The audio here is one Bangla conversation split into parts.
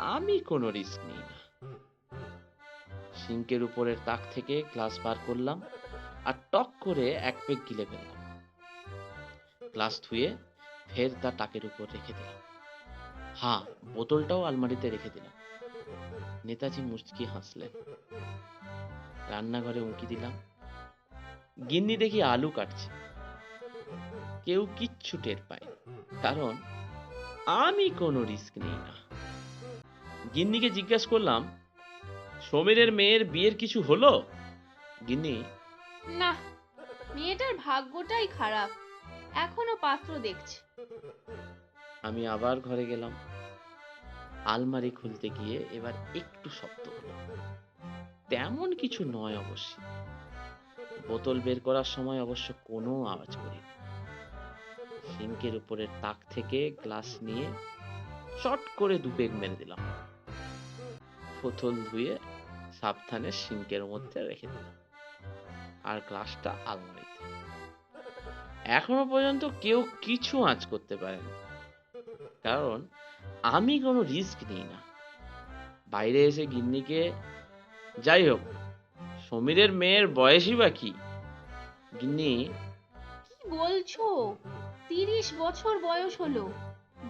আমি কোনো রিস্ক নিই না। সিঙ্কের উপরের তাক থেকে গ্লাস বার করলাম আর টক করে এক পেক গিলে ফেললাম। গ্লাস ধুয়ে ফের তা টাকের উপর রেখে দিলাম। হ্যাঁ বোতলটাও আলমারিতে রেখে দিলাম। নেতাজি মুচকি হাসলেন। রান্নাঘরে উঁকি দিলাম। গিন্নি দেখি আলু কাটছে। কেউ কিচ্ছু টের পায় কারণ আমি কোনো রিস্ক নিই না। গিন্নিকে জিজ্ঞেস করলাম সমীরের মেয়ের বিয়ের কিছু হলো? গিন্নি না মেয়েটার ভাগ্যটাই খারাপ। এখনও পাত্র দেখছি। আমি আবার ঘরে গেলাম। আলমারি খুলতে গিয়ে এবার একটু শব্দ হলো। তেমন কিছু নয় অবশ্যই বোতল বের করার সময় অবশ্য কোনো আওয়াজ করিনি। সিঙ্কের উপরের তাক থেকে গ্লাস নিয়ে চট করে দু পেগ মেরে দিলাম। বোতল ধুয়ে সাবধানে সিঙ্কের মধ্যে রেখে দিলাম। আর গ্লাসটা আলমারিতে। এখনও পর্যন্ত কেউ কিছু আঁচ করতে পারেনি। কারণ আমি কোনো রিস্ক নিই না। বাইরে এসে গিন্নিকে যাই হোক সমীরের মেয়ের বয়সই বা কি? গিন্নি? কি বলছো? তিরিশ বছর বয়স হলো।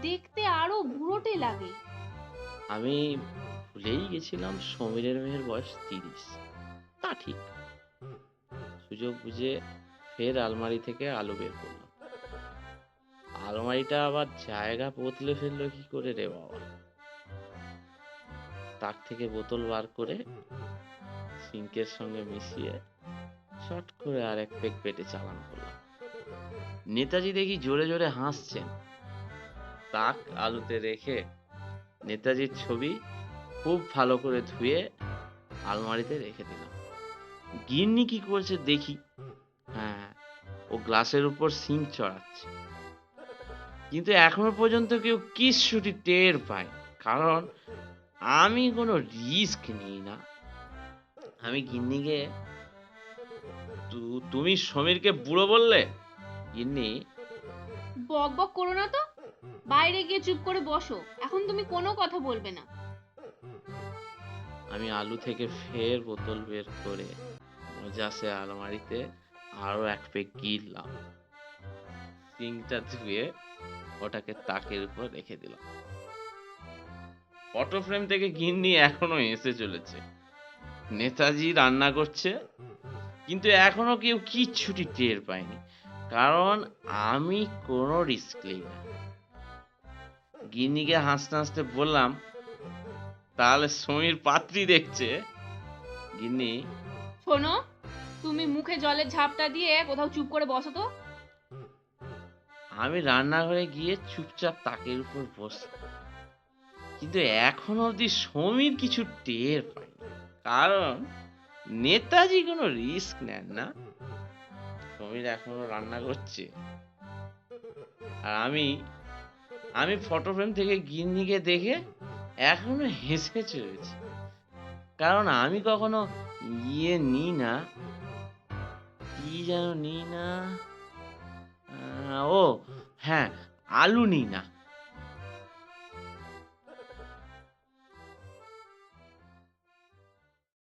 দেখতে আরও বুড়োটে লাগে। আমি ভুলেই গেছিলাম সমীরের মেয়ের বয়স তিরিশ। তা ঠিক। সুযোগ বুঝে ফের আলমারি থেকে আলু বের করলাম। আলমারিটা আবার জায়গা বদলে ফেলল কি করে রে বাবা? তাক থেকে বোতল বার করে সিঙ্কের সঙ্গে মিশিয়ে শর্ট করে আর এক পেক পেটে চালান করলাম। নেতাজি দেখি জোরে জোরে হাসছেন। তাক আলুতে রেখে নেতাজির ছবি খুব ভালো করে ধুয়ে আলমারিতে রেখে দিলাম। গিন্নি কি করছে দেখি। হ্যাঁ ও গ্লাসের উপর সিঙ্ক চড়াচ্ছে। কিন্তু এখনও পর্যন্ত কেউ কিচ্ছুটি টের পায়, কারণ আমি কোনো রিস্ক নিই না। আমি গিন্নিকে তুমি সমীরকে বুড়ো বললে? গিন্নি? বক বক করো না তো। বাইরে গিয়ে চুপ করে বসো। এখন তুমি কোনো কথা বলবে না। আমি আলু থেকে ফের বোতল বের করে মজাসে আলমারিতে আরও এক পেক গিললাম সিঙ্কটা ধুয়ে ওটাকে তাকের উপর রেখে দিলাম। ফটো ফ্রেম থেকে গিন্নি এখনও এসে চলেছে। নেতাজি রান্না করছে, কিন্তু এখনও কেউ কিচ্ছুটি টের পায়নি, কারণ আমি কোনো রিস্ক নিই। না গিন্নিকে হাসতে হাসতে বললাম তাহলে সমীর পাত্রী দেখছে। গিন্নি। শোনো তুমি মুখে জলের ঝাপটা দিয়ে কোথাও চুপ করে বসো তো। আমি রান্নাঘরে গিয়ে চুপচাপ তাকের উপর বসলাম কিন্তু এখন অবধি সমীর কিছু টের পাইনি কারণ নেতাজি কোনো রিস্ক নেন না। সমীর এখনও রান্না করছে। আর আমি আমি ফটো ফ্রেম থেকে গিন্নিকে দেখে এখনও হেসে চলেছি কারণ আমি কখনো ইয়ে নিই না। কি যেন নিই না? ও হ্যাঁ আলু নিই না।